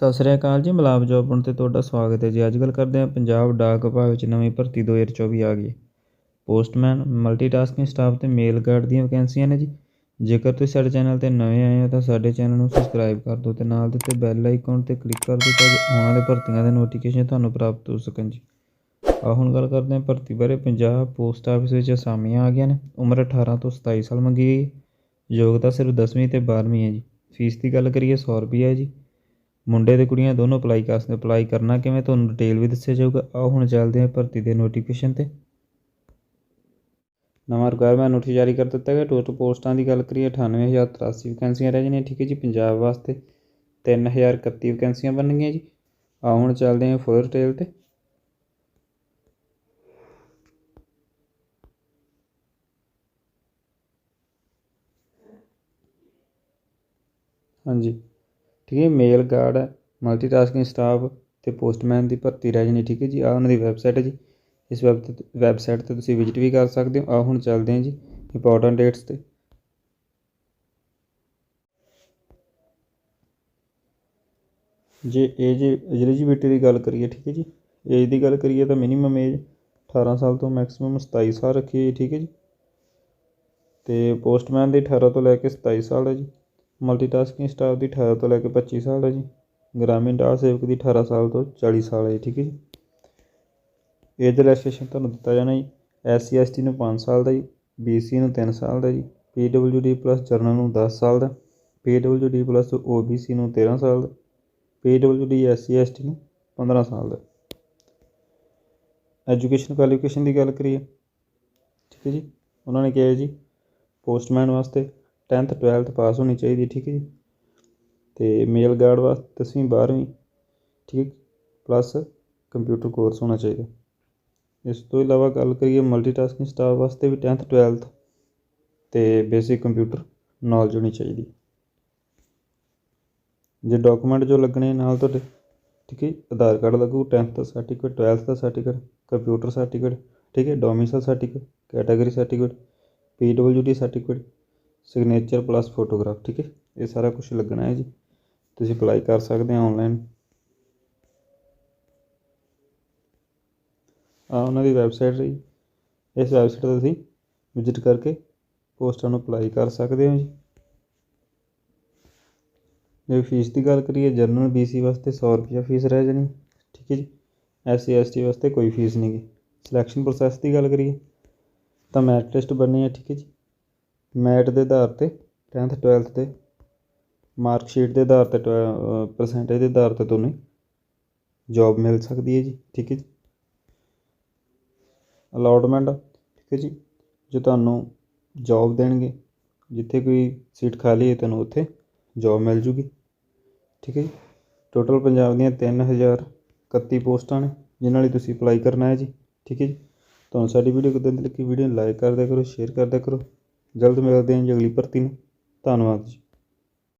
ਸਤਿ ਸ੍ਰੀ ਅਕਾਲ ਜੀ ਮਲਾਬ ਜੋਬ ਹੁਣ ਤੇ ਤੁਹਾਡਾ ਸਵਾਗਤ ਹੈ ਜੀ। ਅੱਜ ਗੱਲ ਕਰਦੇ ਹਾਂ ਪੰਜਾਬ ਡਾਕ ਵਿਭਾਗ ਵਿੱਚ ਨਵੀਂ ਭਰਤੀ 2024 ਆ ਗਈ ਪੋਸਟਮੈਨ, ਮਲਟੀਟਾਸਕਿੰਗ ਸਟਾਫ ਤੇ ਮੇਲ ਗਾਰਡ ਦੀਆਂ ਵੈਕੈਂਸੀਆਂ ਨੇ ਜੀ। ਜੇਕਰ ਤੁਸੀਂ ਸਾਡੇ ਚੈਨਲ ਤੇ ਨਵੇਂ ਆਏ ਹੋ ਤਾਂ ਸਾਡੇ ਚੈਨਲ ਨੂੰ ਸਬਸਕ੍ਰਾਈਬ ਕਰ ਦਿਓ ਤੇ ਨਾਲ ਦਿੱਤੇ ਬੈਲ ਆਈਕਨ ਤੇ ਕਲਿੱਕ ਕਰ ਦਿਓ ਤਾਂ ਆਉਣ ਵਾਲੇ ਭਰਤੀਆਂ ਦੇ ਨੋਟੀਫਿਕੇਸ਼ਨ ਤੁਹਾਨੂੰ ਪ੍ਰਾਪਤ ਹੋ ਸਕਣ ਜੀ। ਆ ਹੁਣ ਗੱਲ ਕਰਦੇ ਹਾਂ ਭਰਤੀ ਬਾਰੇ। ਪੰਜਾਬ ਪੋਸਟ ਆਫਿਸ ਵਿੱਚ ਅਸਾਮੀਆਂ ਆ ਗਈਆਂ ਨੇ। ਉਮਰ 18 ਤੋਂ 27 ਸਾਲ ਮੰਗੀ ਗਈ ਯੋਗਤਾ ਸਿਰਫ 10ਵੀਂ ਤੇ 12ਵੀਂ ਹੈ ਜੀ। ਫੀਸ ਦੀ ਗੱਲ ਕਰੀਏ 100 ਰੁਪਏ ਹੈ ਜੀ। ਮੁੰਡੇ ਤੇ ਕੁੜੀਆਂ ਦੋਨੋਂ ਅਪਲਾਈ ਕਰ ਸਕਦੇ ਅਪਲਾਈ ਕਰਨਾ ਕਿਵੇਂ? ਤੁਹਾਨੂੰ ਡਿਟੇਲ ਵੀ ਦੱਸਿਆ ਜਾਊਗਾ। ਆਓ ਹੁਣ ਚੱਲਦੇ ਹਾਂ ਭਰਤੀ ਦੇ ਨੋਟੀਫਿਕੇਸ਼ਨ ਤੇ। ਨਵਾਂ ਰਿਕੁਆਇਰਮੈਂਟ ਨੋਟਿਸ ਜਾਰੀ ਕਰ ਦਿੱਤਾ ਗਿਆ। ਟੋਟਲ ਪੋਸਟਾਂ ਦੀ ਗੱਲ ਕਰੀਏ 98083 ਵੈਕੈਂਸੀਆਂ ਰਹਿ ਜਾਣੀਆਂ ਠੀਕ ਹੈ ਜੀ, ਪੰਜਾਬ ਵਾਸਤੇ 3031 ਵੈਕੈਂਸੀਆਂ ਬਣਨਗੀਆਂ ਜੀ। ਆਓ ਹੁਣ ਚੱਲਦੇ ਹਾਂ ਫੁੱਲ ਡਿਟੇਲ ਤੇ। ਹਾਂਜੀ। ਠੀਕ ਹੈ ਮੇਲ ਗਾਰਡ ਹੈ ਮਲਟੀਟਾਸਕਿੰਗ ਸਟਾਫ ਅਤੇ ਪੋਸਟਮੈਨ ਦੀ ਭਰਤੀ ਰਹਿ ਜਾਣੀ, ਠੀਕ ਹੈ ਜੀ, ਆਹ ਉਹਨਾਂ ਦੀ ਵੈਬਸਾਈਟ ਹੈ ਜੀ। ਇਸ ਵੈਬ ਤੇ ਵੈਬਸਾਈਟ ਤੇ ਤੁਸੀਂ ਵਿਜ਼ਿਟ ਵੀ ਕਰ ਸਕਦੇ ਹੋ। ਆਹ ਹੁਣ ਚੱਲਦੇ ਹਾਂ ਜੀ ਇੰਪੋਰਟੈਂਟ ਡੇਟਸ ਤੇ। ਜੇ ਏਜ ਐਲੀਜੀਬਿਲਟੀ ਦੀ ਗੱਲ ਕਰੀਏ, ਠੀਕ ਹੈ ਜੀ ਏਜ ਦੀ ਗੱਲ ਕਰੀਏ ਤਾਂ ਮਿਨੀਮਮ ਏਜ 18 ਸਾਲ ਤੋਂ ਮੈਕਸਿਮਮ 27 ਸਾਲ ਰੱਖੀ ਹੈ ਠੀਕ ਹੈ ਜੀ। ਤੇ ਪੋਸਟਮੈਨ ਦੀ 18 ਤੋਂ ਲੈ ਕੇ 27 ਸਾਲ ਹੈ ਜੀ। ਮਲਟੀਟਾਸਕਿੰਗ ਸਟਾਫ ਦੀ 18 ਤੋਂ ਲੈ ਕੇ 25 ਸਾਲ ਹੈ ਜੀ। ਗ੍ਰਾਮੀਣ ਡਾਕ ਸੇਵਕ ਦੀ 18 ਸਾਲ ਤੋਂ 40 ਸਾਲ ਹੈ ਠੀਕ ਹੈ ਜੀ। ਏਜ ਰਿਲੈਕਸੇਸ਼ਨ ਤੁਹਾਨੂੰ ਦਿੱਤਾ ਜਾਣਾ ਜੀ। ਐਸ ਸੀ ਐਸ ਟੀ ਨੂੰ 5 ਸਾਲ ਦਾ ਜੀ ਬੀ ਸੀ ਨੂੰ 3 ਸਾਲ ਦਾ G P W D plus general ਨੂੰ 10 ਸਾਲ ਦਾ P W D plus O B C ਨੂੰ 13 ਸਾਲ ਦਾ P W D S C S T ਨੂੰ 15 ਸਾਲ ਦਾ। ਐਜੂਕੇਸ਼ਨ ਕੁਆਲੀਫਿਕੇਸ਼ਨ ਦੀ ਗੱਲ ਕਰੀਏ, ਠੀਕ ਹੈ ਜੀ। ਉਹਨਾਂ ਨੇ ਕਿਹਾ ਜੀ ਪੋਸਟਮੈਨ ਵਾਸਤੇ 10th 12th ਪਾਸ ਹੋਣੀ ਚਾਹੀਦੀ, ਠੀਕ ਹੈ ਜੀ। ਤੇ ਮੇਲ ਗਾਰਡ ਵਾਸਤੇ 10ਵੀਂ 12ਵੀਂ ਠੀਕ ਪਲੱਸ ਕੰਪਿਊਟਰ ਕੋਰਸ ਹੋਣਾ ਚਾਹੀਦਾ। ਇਸ ਤੋਂ ਇਲਾਵਾ ਗੱਲ ਕਰੀਏ ਮਲਟੀਟਾਸਕਿੰਗ ਸਟਾਫ ਵਾਸਤੇ ਵੀ 10th 12th ਤੇ ਬੇਸਿਕ ਕੰਪਿਊਟਰ ਨੌਲੇਜ ਹੋਣੀ ਚਾਹੀਦੀ। ਜੇ ਡਾਕੂਮੈਂਟ ਜੋ ਲੱਗਣੇ ਨਾਲ ਤੁਹਾਡੇ, ਠੀਕ ਹੈ ਆਧਾਰ ਕਾਰਡ ਲੱਗੂ 10th ਦਾ ਸਰਟੀਫਿਕੇਟ 12th ਦਾ ਸਰਟੀਫਿਕੇਟ ਕੰਪਿਊਟਰ ਸਰਟੀਫਿਕੇਟ ਠੀਕ ਹੈ domicile certificate category certificate P W D certificate signature plus photograph ਠੀਕ ਹੈ? ਇਹ ਸਾਰਾ ਕੁਝ ਲੱਗਣਾ ਹੈ ਜੀ। ਤੁਸੀਂ ਅਪਲਾਈ ਕਰ ਸਕਦੇ ਹੋ ਆਨਲਾਈਨ ਆ ਉਹਨਾਂ ਦੀ ਵੈਬਸਾਈਟ ਰਹੀ। ਇਸ ਵੈਬਸਾਈਟ ਤੇ ਤੁਸੀਂ ਵਿਜ਼ਿਟ ਕਰਕੇ ਪੋਸਟਾਂ ਨੂੰ ਅਪਲਾਈ ਕਰ ਸਕਦੇ ਹੋ ਜੀ। ਜੇ ਫੀਸ ਦੀ ਗੱਲ ਕਰੀਏ ਜਨਰਲ ਬੀਸੀ ਵਾਸਤੇ 100 ਰੁਪਏ ਫੀਸ ਰਹਿ ਜਾਣੀ, ਠੀਕ ਹੈ ਜੀ। ਐਸ ਸੀ ਐਸ ਟੀ ਵਾਸਤੇ ਕੋਈ ਫੀਸ ਨਹੀਂ ਗੀ। ਸਿਲੈਕਸ਼ਨ ਪ੍ਰੋਸੈਸ ਦੀ ਗੱਲ ਕਰੀਏ, ਤਾਂ ਮੈਰਿਟ ਟੈਸਟ ਬਣਨੀ ਹੈ, ਠੀਕ ਹੈ ਜੀ। ਮੈਟ ਦੇ ਆਧਾਰ ਤੇ 10th 12th ਤੇ ਮਾਰਕ ਸ਼ੀਟ ਦੇ ਆਧਾਰ ਤੇ ਪਰਸੈਂਟੇਜ ਦੇ ਆਧਾਰ ਤੇ ਤੁਹਾਨੂੰ ਜੋਬ ਮਿਲ ਸਕਦੀ ਹੈ ਜੀ, ਠੀਕ ਹੈ ਜੀ। ਅਲਾਟਮੈਂਟ ਠੀਕ ਹੈ ਜੀ, ਜੋ ਤੁਹਾਨੂੰ ਜੋਬ ਦੇਣਗੇ, ਜਿੱਥੇ ਕੋਈ ਸੀਟ ਖਾਲੀ ਹੈ, ਤੁਹਾਨੂੰ ਉੱਥੇ ਜੋਬ ਮਿਲ ਜੂਗੀ, ਠੀਕ ਹੈ ਜੀ। ਟੋਟਲ ਪੰਜਾਬ ਦੀਆਂ 3031 ਪੋਸਟਾਂ ਨੇ, ਜਿਨ੍ਹਾਂ ਲਈ ਤੁਸੀਂ ਅਪਲਾਈ ਕਰਨਾ ਹੈ ਜੀ, ਠੀਕ ਹੈ ਜੀ। ਤੁਹਾਨੂੰ ਸਾਡੀ ਵੀਡੀਓ ਕਿੱਦਾਂ ਦੀ ਲੱਗੀ ਵੀਡੀਓ ਨੂੰ ਲਾਈਕ ਕਰਦੇ ਕਰੋ ਸ਼ੇਅਰ ਕਰਦੇ ਕਰੋ। ਜਲਦ ਮਿਲਦੇ ਹਾਂ ਜੀ ਅਗਲੀ ਭਰਤੀ ਨੂੰ। ਧੰਨਵਾਦ ਜੀ।